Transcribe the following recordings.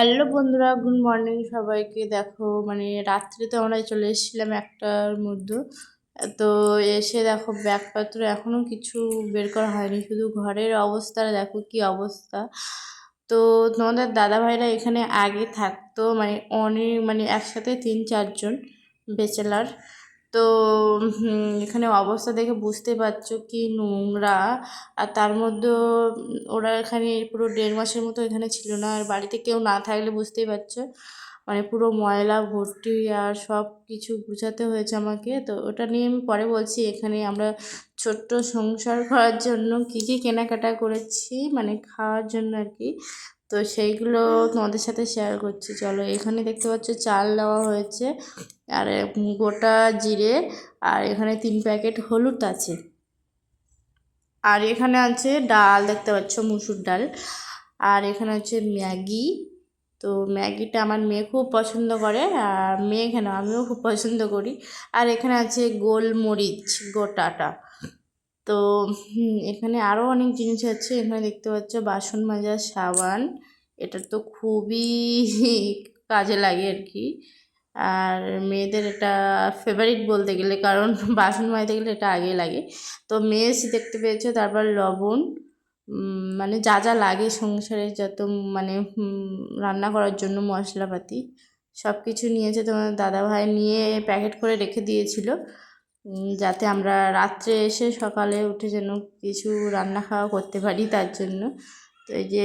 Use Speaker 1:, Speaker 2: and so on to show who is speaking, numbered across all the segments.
Speaker 1: Hello বন্ধুরা, good morning সবাইকে। দেখো মানে রাত্রে তো আমরা চলে এসেছিলাম একটার মধ্যে। তো এসে দেখো ব্যাগপত্র এখনও কিছু বের করা হয়নি, শুধু ঘরের অবস্থাটা দেখো কি অবস্থা। তো তোমাদের দাদা ভাইরা এখানে আগে থাকতো মানে অনেক মানে একসাথে তিন চারজন বেচেলার। তো এখানে অবস্থা দেখে বুঝতে পারছ কি নোংরা। আর তার মধ্যেও ওরা এখানে পুরো দেড় মাসের মতো এখানে ছিল না। আর বাড়িতে কেউ না থাকলে বুঝতেই পারছ। মানে পুরো ময়লা ভর্তি আর সব কিছু গুছাতে হয়েছে আমাকে। তো ওটা নিয়ে আমি পরে বলছি এখানে আমরা ছোট্ট সংসার করার জন্য কী কী কেনাকাটা করেছি মানে খাওয়ার জন্য আর কি। তো সেইগুলো তোমাদের সাথে শেয়ার করছি। চলো, এখানে দেখতে পাচ্ছ চাল দেওয়া হয়েছে আর গোটা জিরে আর এখানে তিন প্যাকেট হলুদ আছে। আর এখানে আছে ডাল, দেখতে পাচ্ছ মুসুর ডাল। আর এখানে হচ্ছে ম্যাগি। তো ম্যাগিটা আমার মেয়ে খুব পছন্দ করে আর মেয়ে কেন? আমিও খুব পছন্দ করি। আর এখানে আছে গোলমরিচ গোটাটা। তো এখানে আরও অনেক জিনিস আছে। এখানে দেখতে পাচ্ছ বাসন মাজার সাবান। এটা তো খুবই কাজে লাগে আর কি। আর মেয়েদের এটা ফেভারিট বলতে গেলে, কারণ বাসন মাজতে গেলে এটা আগে লাগে। তো মেয়ে দেখতে পেয়েছ, তারপর লবণ। মানে যা যা লাগে সংসারে যত মানে রান্না করার জন্য মশলাপাতি সব কিছু নিয়েছে তোমার দাদাভাই। নিয়ে প্যাকেট করে রেখে দিয়েছিল। যাতে আমরা রাত্রে এসে সকালে উঠে যেন কিছু রান্না খাওয়া করতে পারি তার জন্য। তো এই যে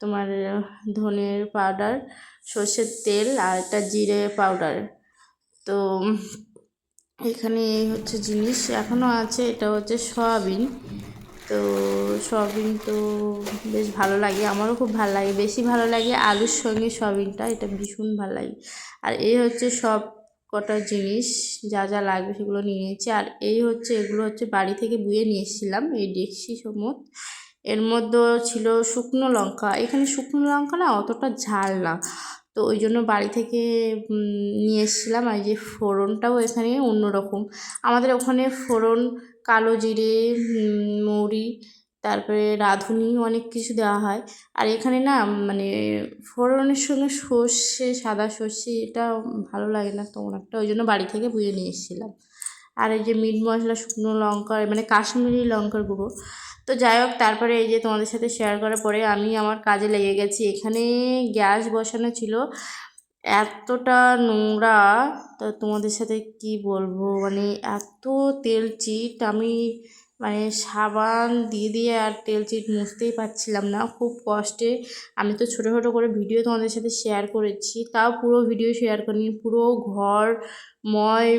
Speaker 1: তোমার ধনের পাউডার সর্ষের তেল আর একটা জিরে পাউডার তো এখানে এই হচ্ছে জিনিস এখনও আছে, এটা হচ্ছে সয়াবিন। তো সয়াবিন তো বেশ ভালো লাগে, আমারও খুব ভালো লাগে। বেশি ভালো লাগে আলুর সঙ্গে সয়াবিনটা, এটা ভীষণ ভালো লাগে। আর এই হচ্ছে সব কটা জিনিস যা যা লাগবে সেগুলো নিয়ে নিয়েছি। আর এই হচ্ছে, এগুলো হচ্ছে বাড়ি থেকে বুয়ে নিয়ে এসেছিলাম, এই ডেকসি সমত এর মধ্যে ছিল শুকনো লঙ্কা। এখানে শুকনো লঙ্কা না অতটা ঝাল না। তো ওই জন্য বাড়ি থেকে নিয়ে এসেছিলাম। আর যে ফোড়নটাও এখানে অন্যরকম। আমাদের ওখানে ফোড়ন, কালো জিরে তারপরে রাঁধুনি অনেক কিছু দেওয়া হয়। আর এখানে না মানে ফোড়নের সঙ্গে সর্ষে, সাদা সর্ষে, এটা ভালো লাগে না তেমন একটা। ওই জন্য বাড়ি থেকে বুঝে নিয়ে এসেছিলাম। আর এই যে মিট মশলা, শুকনো লঙ্কা মানে কাশ্মীরি লঙ্কার গুঁড়ো। তো যাই হোক, তারপরে এই যে তোমাদের সাথে শেয়ার করার পরে আমি আমার কাজে লেগে গেছি। এখানে গ্যাস বসানো ছিল। এতটা নোংরা, তো তোমাদের সাথে কি বলব? মানে এত তেল চিট, আমি মানে সাবান দিয়ে দিয়ে আর তেল চিট মুছতেই পারছিলাম না। খুব কষ্টে। আমি তো ছোটো ছোটো করে ভিডিও তোমাদের সাথে শেয়ার করেছি। তাও পুরো ভিডিও শেয়ার করিনি। পুরো ঘর, ময়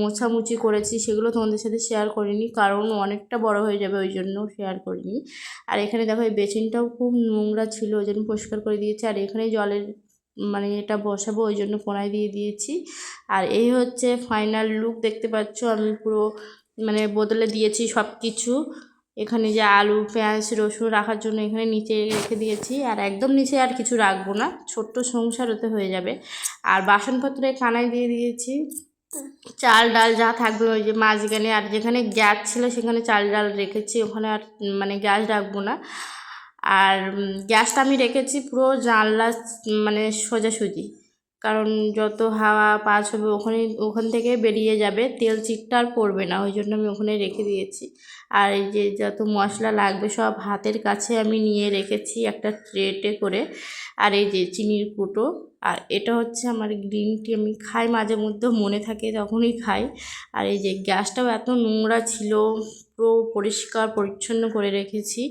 Speaker 1: মোছামুছি করেছি, সেগুলো তোমাদের সাথে শেয়ার করিনি। কারণ অনেকটা বড় হয়ে যাবে ওই জন্য শেয়ার করিনি। আর এখানে দেখো, এই বেসিনটাও খুব নোংরা ছিল, ওই জন্য পরিষ্কার করে দিয়েছি। আর এখানে জলের মানে এটা বসাবো, ওই জন্য কোনায় দিয়ে দিয়েছি। আর এই হচ্ছে ফাইনাল লুক দেখতে পাচ্ছ? আমি পুরো মানে বদলে দিয়েছি সব কিছু এখানে যে আলু, পেঁয়াজ, রসুন রাখার জন্য এখানে নিচে রেখে দিয়েছি। আর একদম নিচে আর কিছু রাখব না। ছোট্ট সংসার হতে হয়ে যাবে। আর বাসনপত্রে কানায় দিয়ে দিয়েছি। চাল ডাল যা থাকবে ওই যে মাঝখানে। আর যেখানে গ্যাস ছিল সেখানে চাল ডাল রেখেছি। ওখানে আর মানে গ্যাস রাখব না। আর গ্যাসটা আমি রেখেছি পুরো জানলা মানে সোজাসুজি। কারণ যত হাওয়া পাস হবে ওখানে, ওখান থেকে বেরিয়ে যাবে, তেল চিটটা আর পড়বে না, ওই জন্য আমি ওখানে রেখে দিয়েছি। আর এই যে যত মশলা লাগবে সব হাতের কাছে আমি নিয়ে রেখেছি একটা ট্রেটে করে। আর এই যে চিনির কুটো আর এটা হচ্ছে আমার গ্রিন টি আমি খাই মাঝে মধ্যে, মনে থাকে তখনই খাই। আর এই যে গ্যাসটাও এত নোংরা ছিল, পুরো পরিষ্কার, পরিচ্ছন্ন করে রেখেছি।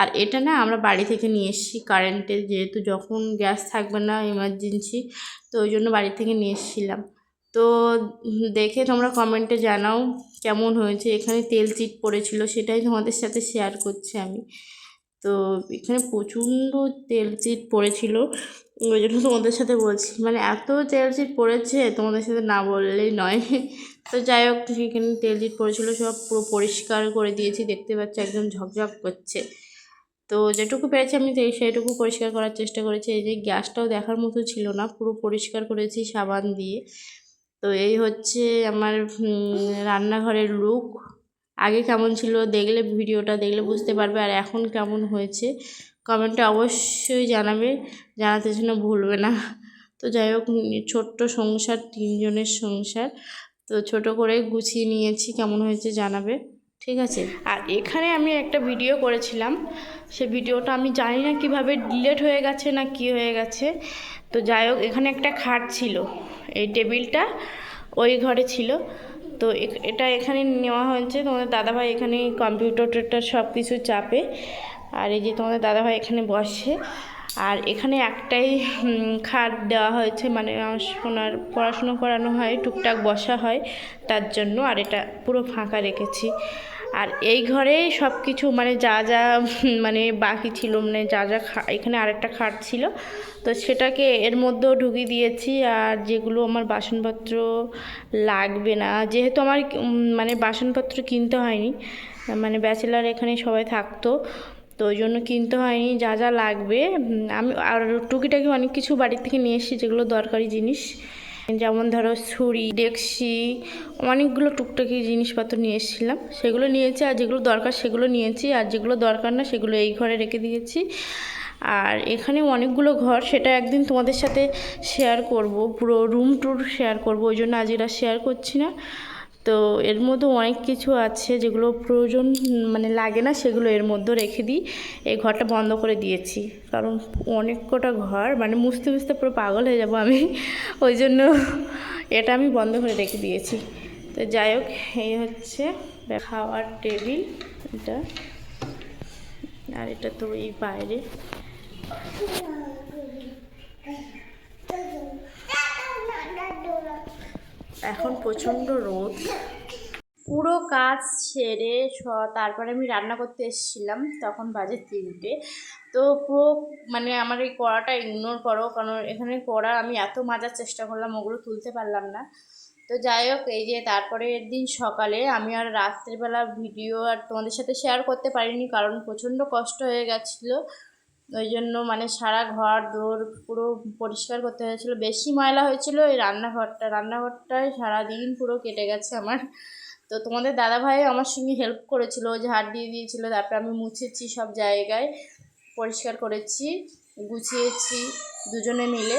Speaker 1: আর এটা না আমরা বাড়ি থেকে নিয়ে এসেছি কারেন্টের যেহেতু যখন গ্যাস থাকবে না এমার্জেন্সি তো ওই জন্য বাড়ি থেকে নিয়ে এসেছিলাম। তো দেখে তোমরা কমেন্টে জানাও কেমন হয়েছে। এখানে তেল চিট পড়েছিল, সেটাই তোমাদের সাথে শেয়ার করছি আমি। তো এখানে প্রচণ্ড তেল চিট পড়েছিল। ওই জন্য তোমাদের সাথে বলছি। মানে এত তেল চিট পড়েছে, তোমাদের সাথে না বললেই নয়। তো যাই হোক সেখানে তেল চিট পড়েছিল, সব পুরো পরিষ্কার করে দিয়েছি। দেখতে পাচ্ছি, একদম ঝকঝক করছে। তো যেটুকু পেরেছি আমি সেইটুকু পরিষ্কার করার চেষ্টা করেছি। এই যে গ্যাসটাও দেখার মতো ছিল না, পুরো পরিষ্কার করেছি সাবান দিয়ে। তো এই হচ্ছে আমার রান্নাঘরের লুক আগে কেমন ছিল দেখলে, ভিডিওটা দেখলে বুঝতে পারবে আর এখন কেমন হয়েছে। কমেন্টে অবশ্যই জানাবে, জানাতে জন্য ভুলবে না। তো যাই হোক, ছোট্ট সংসার, তিনজনের সংসার। তো ছোট করে গুছিয়ে নিয়েছি, কেমন হয়েছে জানাবে, ঠিক আছে? আর এখানে আমি একটা ভিডিও করেছিলাম, সে ভিডিওটা আমি জানি না কীভাবে ডিলেট হয়ে গেছে না কি হয়ে গেছে। তো যাই হোক, এখানে একটা খাট ছিল, এই টেবিলটা ওই ঘরে ছিল। তো এটা এখানে নেওয়া হয়েছে। তোমাদের দাদাভাই এখানে কম্পিউটার টুটার সব কিছু চাপে। আর এই যে তোমাদের দাদাভাই এখানে বসে। আর এখানে একটাই খাট দেওয়া হয়েছে। মানে ওনার পড়াশুনো করানো হয়, টুকটাক বসা হয় তার জন্য। আর এটা পুরো ফাঁকা রেখেছি। আর এই ঘরে সব কিছু মানে যা যা মানে বাকি ছিল মানে যা যা এখানে আরেকটা খাট ছিল। তো সেটাকে এর মধ্যেও ঢুকিয়ে দিয়েছি আর যেগুলো আমার বাসনপত্র লাগবে না। যেহেতু আমার মানে বাসনপত্র কিনতে হয়নি মানে ব্যাচেলার এখানে সবাই থাকতো, তো ওই জন্য কিনতে হয়নি, যা যা লাগবে আমি আর টুকিটাকি অনেক কিছু বাড়ির থেকে নিয়ে এসেছি যেগুলো দরকারি জিনিস। যেমন ধরো ছুরি, ডেকসি, অনেকগুলো টুকটাকি জিনিসপত্র নিয়ে এসেছিলাম। সেগুলো নিয়েছি, আর যেগুলো দরকার সেগুলো নিয়েছি, আর যেগুলো দরকার না সেগুলো এই ঘরে রেখে দিয়েছি। আর এখানে অনেকগুলো ঘর, সেটা একদিন তোমাদের সাথে শেয়ার করব, পুরো রুম টুর শেয়ার করব, ওই জন্য আজ এটা শেয়ার করছি না। তো এর মধ্যে অনেক কিছু আছে যেগুলো প্রয়োজন মানে লাগে না, সেগুলো এর মধ্যে রেখে দিই। এই ঘরটা বন্ধ করে দিয়েছি। কারণ অনেক কটা ঘর মানে মুছতে মুছতে পুরো পাগল হয়ে যাব আমি। ওই জন্য এটা আমি বন্ধ করে রেখে দিয়েছি। তো যাই হোক, এই হচ্ছে খাওয়ার টেবিল, এটা। আর এটা তো এই বাইরে। এখন প্রচণ্ড রোদ। পুরো কাজ সেরে তারপরে আমি রান্না করতে এসেছিলাম, তখন বাজে তিনটে। তো পুরো মানে আমার এই কড়াটা ইগনোর করো, কারণ এখানে কড়া আমি এত মাজার চেষ্টা করলাম, ওগুলো তুলতে পারলাম না। তো যাই হোক, এই যে তারপরের দিন সকালে আমি আর রাত্রেবেলা ভিডিও আর তোমাদের সাথে শেয়ার করতে পারিনি, কারণ প্রচণ্ড কষ্ট হয়ে গেছিল। ওই জন্য মানে সারা ঘর দৌড় পুরো পরিষ্কার করতে হয়েছিল। বেশি ময়লা হয়েছিল এই রান্নাঘরটা। রান্নাঘরটায় সারাদিন পুরো কেটে গেছে আমার। তো তোমাদের দাদাভাই আমার সঙ্গে হেল্প করেছিল ঝাড় দিয়ে দিয়েছিল, তারপরে আমি মুছেছি সব জায়গায়। পরিষ্কার করেছি, গুছিয়েছি, দুজনে মিলে।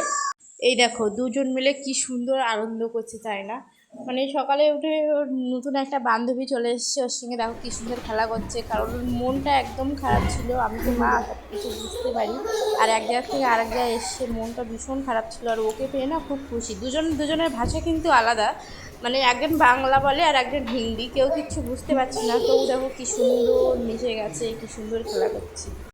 Speaker 1: এই দেখো, দুজন মিলে কি সুন্দর আনন্দ করছে, তাই না? মানে সকালে উঠে ওর নতুন একটা বান্ধবী চলে এসেছে ওর সঙ্গে, দেখো কি সুন্দর খেলা করছে। কারণ ওর মনটা একদম খারাপ ছিল, আমি তো মা কিছু বুঝতে পারি। আর এক জায়গা থেকে আরেক জায়গায় এসছে, মনটা ভীষণ খারাপ ছিল। আর ওকে পেয়ে না খুব খুশি। দুজন, দুজনের ভাষা কিন্তু আলাদা। মানে একজন বাংলা বলে আর একজন হিন্দি। কেউ কিচ্ছু বুঝতে পারছি না। তবু দেখো কি সুন্দর মিশে গেছে, কি সুন্দর খেলা করছে।